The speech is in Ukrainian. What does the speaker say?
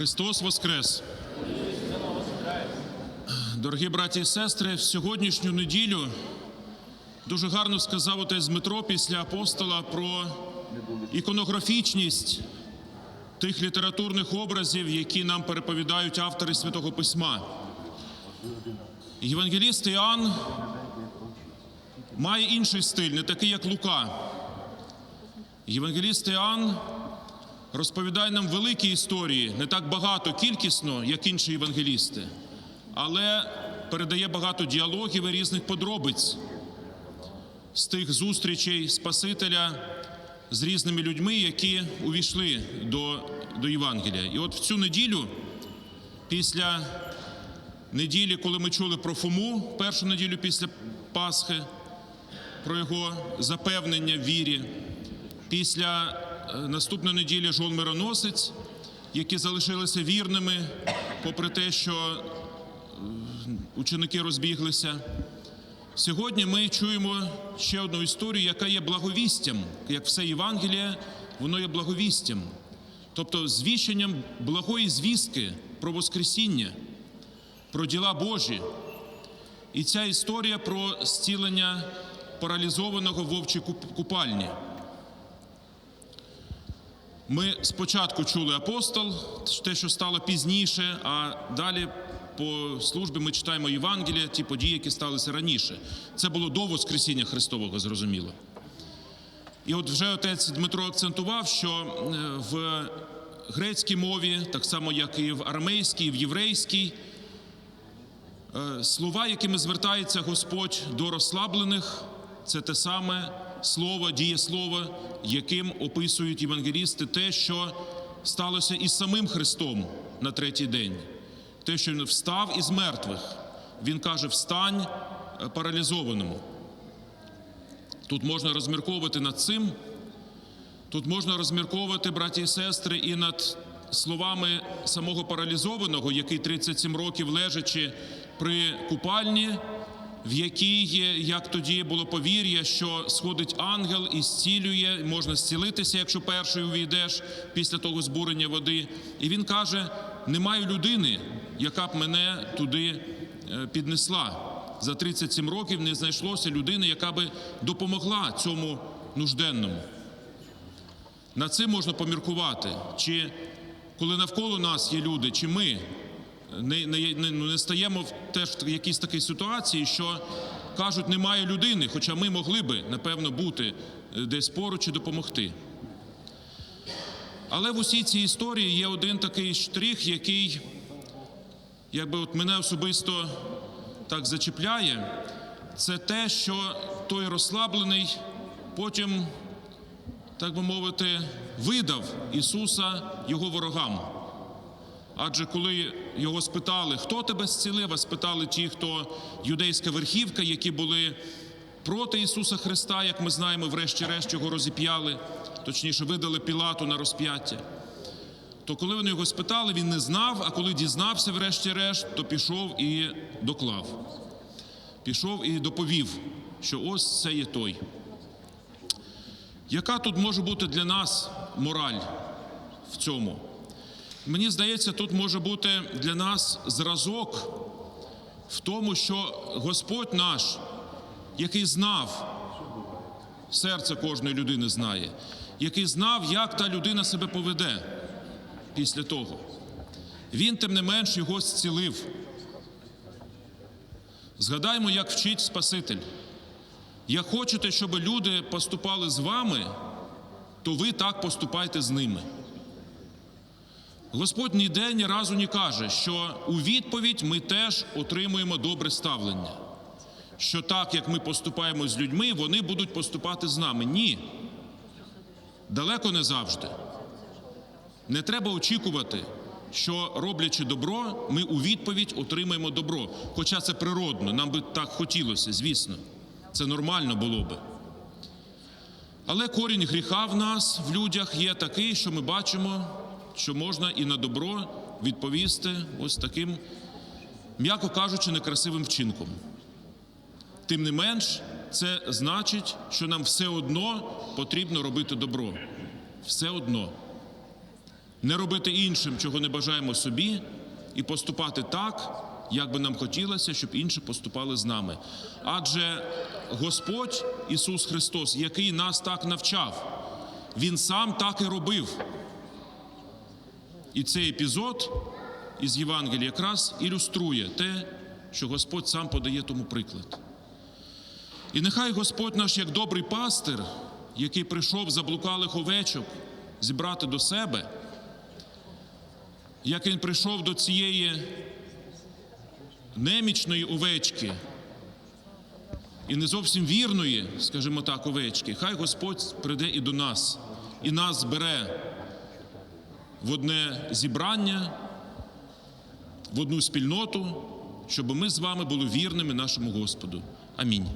Христос Воскрес! Дорогі браті і сестри, в сьогоднішню неділю дуже гарно сказав отець Дмитро після апостола про іконографічність тих літературних образів, які нам переповідають автори Святого Письма. Євангеліст Іоанн має інший стиль, не такий, як Лука. Євангеліст Іоанн розповідає нам великі історії, не так багато кількісно, як інші євангелісти, але передає багато діалогів і різних подробиць з тих зустрічей Спасителя з різними людьми, які увійшли до, до Євангелія. І от в цю неділю, після неділі, коли ми чули про Фому, першу неділю після Пасхи, про його запевнення в вірі, після наступної неділі Жон Мироносець, які залишилися вірними, попри те, що е, ученики розбіглися. Сьогодні ми чуємо ще одну історію, яка є благовістям, як все Євангеліє, воно є благовістям, тобто звіщенням благої звістки про Воскресіння, про діла Божі. І ця історія про зцілення паралізованого в вовчій купальні. Ми спочатку чули апостол, те, що стало пізніше, а далі по службі ми читаємо Євангелія, ті події, які сталися раніше. Це було до Воскресіння Христового, зрозуміло. І от вже отець Дмитро акцентував, що е, в грецькій мові, так само як і в арамейській, і в єврейській, е, слова, якими звертається Господь до розслаблених, це те саме слово, дієслово, яким описують євангелісти те, що сталося із самим Христом на третій день. Те, що він встав із мертвих. Він каже: встань е, паралізованому. Тут можна розмірковувати над цим. Тут можна розмірковувати, браті і сестри, і над словами самого паралізованого, який 37 років лежачи при купальні, в якій, як тоді було повір'я, що сходить ангел і зцілює, можна зцілитися, якщо перший увійдеш після того збурення води. І він каже: немає людини, яка б мене туди е, піднесла. За 37 років не знайшлося людини, яка би допомогла цьому нужденному. На цим можна поміркувати, чи коли навколо нас є люди, чи ми не, не, не, ну, не стаємо в теж в якійсь такій ситуації, що кажуть, немає людини, хоча ми могли би, напевно, бути е, десь поруч і допомогти. Але в усій цій історії є один такий штрих, який, якби от мене особисто так зачіпляє, це те, що той розслаблений потім так би мовити, видав Ісуса його ворогам. Адже коли його спитали, хто тебе зцілив, а спитали ті, хто юдейська верхівка, які були проти Ісуса Христа, як ми знаємо, врешті-решт його розіп'яли, точніше, видали Пілату на розп'яття. То коли вони його спитали, він не знав, а коли дізнався, врешті-решт, то пішов і доклав. Пішов і доповів, що ось це є той. Яка тут може бути для нас мораль в цьому? Мені здається, тут може бути для нас зразок в тому, що Господь наш, який знав, серце кожної людини знає, який знав, як та людина себе поведе після того. Він, тим не менш, його зцілив. Згадаймо, як вчить Спаситель. Як хочете, щоб люди поступали з вами, то ви так поступайте з ними. Господь ніде ні разу не каже, що у відповідь ми теж отримуємо добре ставлення. Що так, як ми поступаємо з людьми, вони будуть поступати з нами. Ні. Далеко не завжди. Не треба очікувати, що роблячи добро, ми у відповідь отримаємо добро. Хоча це природно, нам би так хотілося, звісно. Це нормально було би. Але корінь гріха в нас, в людях, є такий, що ми бачимо, що можна і на добро відповісти ось таким, м'яко кажучи, некрасивим вчинком. Тим не менш, це значить, що нам все одно потрібно робити добро. Все одно. не робити іншим, чого не бажаємо собі, і поступати так, як би нам хотілося, щоб інші поступали з нами. Адже Господь Ісус Христос, який нас так навчав, Він сам так і робив. І цей епізод із Євангелія якраз ілюструє те, що Господь сам подає тому приклад. І нехай Господь наш, як добрий пастир, який прийшов заблукалих овечок зібрати до себе, як він прийшов до цієї немічної овечки і не зовсім вірної, скажімо так, овечки, хай Господь прийде і до нас, і нас збере в одне зібрання, в одну спільноту, щоб ми з вами були вірними нашому Господу. Амінь.